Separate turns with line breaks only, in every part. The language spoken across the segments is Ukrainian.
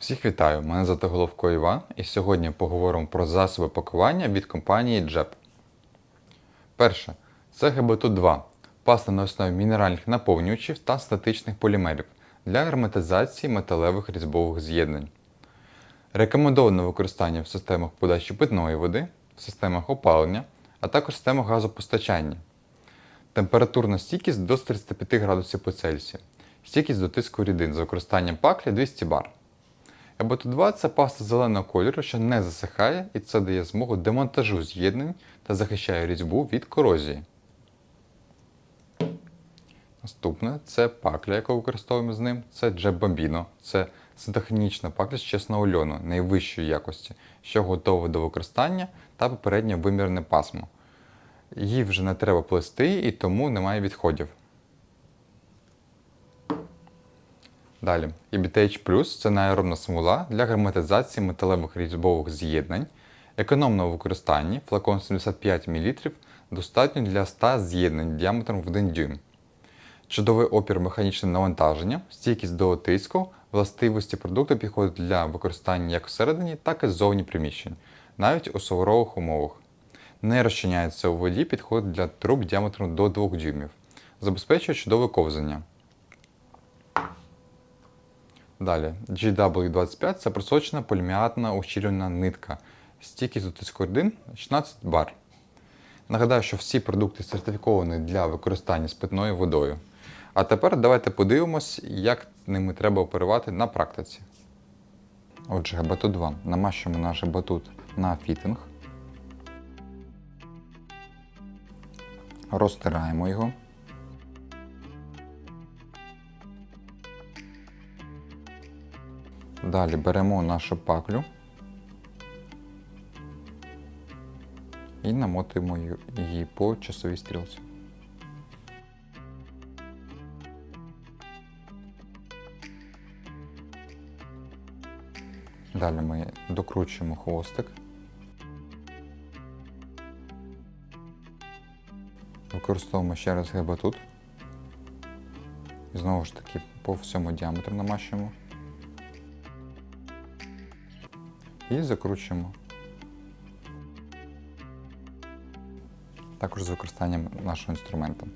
Всіх вітаю! Мене звати Головко Іван, і сьогодні поговоримо про засоби пакування від компанії JEP. Перше це ГБТ-2 паста на основі мінеральних наповнювачів та статичних полімерів для герметизації металевих різьбових з'єднань. Рекомендовано використання в системах подачі питної води, в системах опалення, а також системах газопостачання. Температурна стійкість до 35 градусів по Цельсію. Стійкість до тиску рідин з використанням паклі 200 бар. ЕБТ2 це паста зеленого кольору, що не засихає, і це дає змогу демонтажу з'єднань та захищає різьбу від корозії. Наступне це пакля, яку використовуємо з ним. Це Джеб Бамбіно. Це синтехнічна пакля з чесного льону найвищої якості, що готова до використання та попереднє вимірне пасмо. Її вже не треба плести і тому немає відходів. Далі, EBTH Plus це неаеробна смола для герметизації металевих різьбових з'єднань, економного використання, флакон 75 мл достатньо для 100 з'єднань діаметром в 1 дюйм. Чудовий опір механічним навантаженням, стійкість до тиску, властивості продукту підходять для використання як всередині, так і ззовні приміщень, навіть у суворових умовах. Не розчиняється у воді, підходить для труб діаметром до 2 дюймів, забезпечує чудове ковзання. Далі, GW25 це просочена поліміатна ущільна нитка. Стійкість до тиску рідин 16 бар. Нагадаю, що всі продукти сертифіковані для використання з питною водою. А тепер давайте подивимось, як ними треба оперувати на практиці. Отже, батут 2. Намащуємо наш батут на фітинг. Розтираємо його. Далі беремо нашу паклю і намотуємо її по часовій стрілці. Далі ми докручуємо хвостик. Використовуємо ще раз гебатут. Знову ж таки по всьому діаметру намащуємо. І закручуємо. Також з використанням нашого інструменту.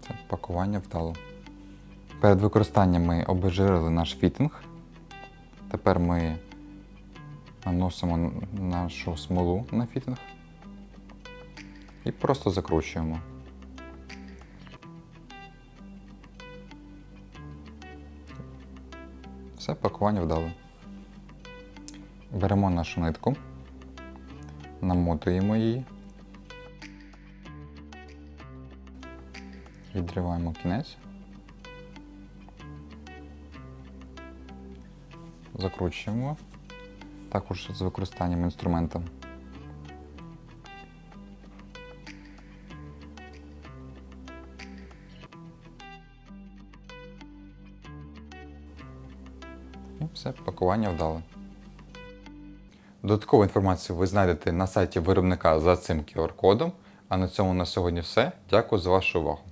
Це пакування вдало. Перед використанням ми обезжирили наш фітинг. Тепер ми наносимо нашу смолу на фітинг і просто закручуємо. Все, пакування вдали. Беремо нашу нитку, намотуємо її, відриваємо кінець, закручуємо, також з використанням інструмента. І все, пакування вдало. Додаткову інформацію ви знайдете на сайті виробника за цим QR-кодом. А на цьому на сьогодні все. Дякую за вашу увагу.